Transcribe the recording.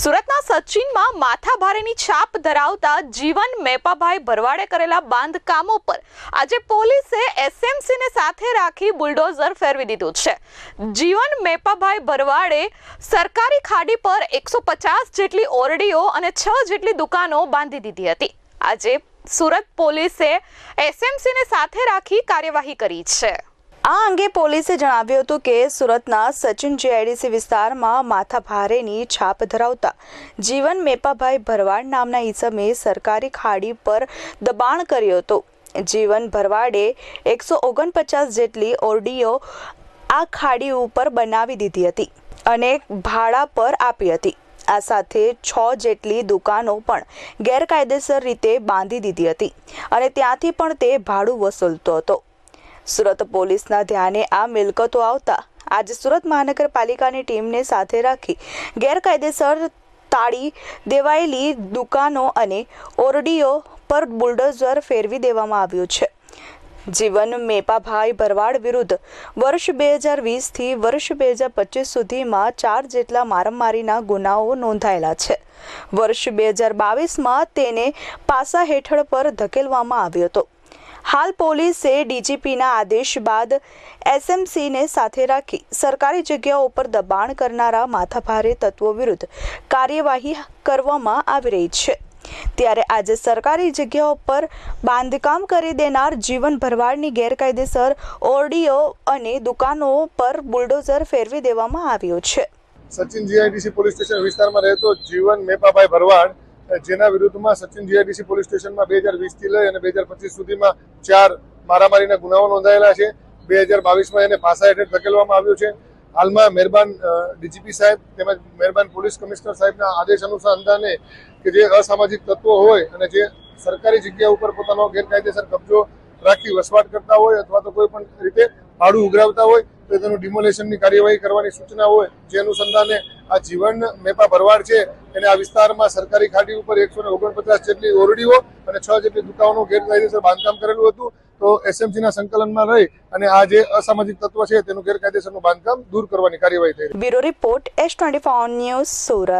સુરતના સચિનમાં માથાભારેની છાપ ધરાવતા જીવન મેપાભાઈ ભરવાડે કરેલા બાંધકામો પર આજે પોલીસે એસએમસીને સાથે રાખી બુલડોઝર ફેરવી દીધું છે. જીવન મેપાભાઈ ભરવાડે સરકારી ખાડી પર એકસો પચાસ જેટલી ઓરડીઓ અને છ જેટલી દુકાનો બાંધી દીધી હતી. આજે સુરત પોલીસે એસએમસીને સાથે રાખી કાર્યવાહી કરી છે. આ અંગે પોલીસે જણાવ્યું હતું કે સુરતના સચિન જીઆઈડીસી વિસ્તારમાં માથા ભારેની છાપ ધરાવતા જીવન મેપાભાઈ ભરવાડ નામના ઈસમે સરકારી ખાડી પર દબાણ કર્યું હતું. જીવન ભરવાડે એકસો ઓગણપચાસ જેટલી ઓરડીઓ આ ખાડી ઉપર બનાવી દીધી હતી અને ભાડા પર આપી હતી. આ સાથે છ જેટલી દુકાનો પણ ગેરકાયદેસર રીતે બાંધી દીધી હતી અને ત્યાંથી પણ તે ભાડું વસૂલતો હતો. સુરત પોલીસના ધ્યાને આ મિલકતો આવતા આજે સુરત મહાનગરપાલિકાની ટીમને સાથે રાખી ગેરકાયદેસર તાળી દેવાયેલી દુકાનો અને ઓરડીઓ પર બુલડોઝર ફેરવી દેવામાં આવ્યું છે. જીવન મેપાભાઈ ભરવાડ વિરુદ્ધ વર્ષ બે હજાર વીસથી વર્ષ બે હજાર પચીસ સુધીમાં ચાર જેટલા મારામારીના ગુનાઓ નોંધાયેલા છે. વર્ષ બે હજાર બાવીસમાં તેને પાસા હેઠળ પર ધકેલવામાં આવ્યો હતો. હાલ પોલીસે ડીજીપીના આદેશ બાદ એસએમસીને સાથે રાખી સરકારી જગ્યાઓ ઉપર દબાણ કરનારા માથાભારે તત્વો વિરુદ્ધ કાર્યવાહી કરવામાં આવી રહી છે. ત્યારે આજે સરકારી જગ્યાઓ પર બાંધકામ કરી દેનાર જીવન ભરવાડની ગેરકાયદેસર ઓરડીઓ અને દુકાનો પર બુલડોઝર ફેરવી દેવામાં આવ્યો છે. સચિન જીઆઈડીસી પોલીસ સ્ટેશન વિસ્તારમાં રહેતો જીવન મેપાભાઈ ભરવાડ જેના વિરુદ્ધમાં સચિન જીઆઈડીસી પોલીસ સ્ટેશનમાં બે હજાર વીસથી લઈ અને બે હજાર પચીસ સુધીમાં ચાર મારામારીના ગુનાઓ નોંધાયેલા છે. બે હજાર બાવીસમાં એને પાસા હેઠળ ધકેલવામાં આવ્યો છે. હાલમાં મહેરબાન ડીજીપી સાહેબ તેમજ મહેરબાન પોલીસ કમિશનર સાહેબના આદેશ અનુસંધાને કે જે અસામાજિક તત્વો હોય અને જે સરકારી જગ્યા ઉપર પોતાનો ગેરકાયદેસર કબજો રાખી વસવાટ કરતા હોય અથવા તો કોઈ પણ રીતે ભાડું ઉઘરાવતા હોય તો તેનું ડિમોલેશનની કાર્યવાહી કરવાની સૂચના હોય, જે અનુસંધાને આ જીવન મેપા ભરવાડ છે. એને આ વિસ્તારમાં સરકારી ખાડી ઉપર એકસો ઓગણપચાસ જેટલી ઓરડીઓ અને છ જેટલી દુકાનો ગેરકાયદેસર બાંધકામ કરેલું હતું. તો એસએમસીના સંકલનમાં રહી અને આ જે અસામાજિક તત્વ છે તેનું ગેરકાયદેસરનું બાંધકામ દૂર કરવાની કાર્યવાહી થઈ bureau report S twenty news Surat.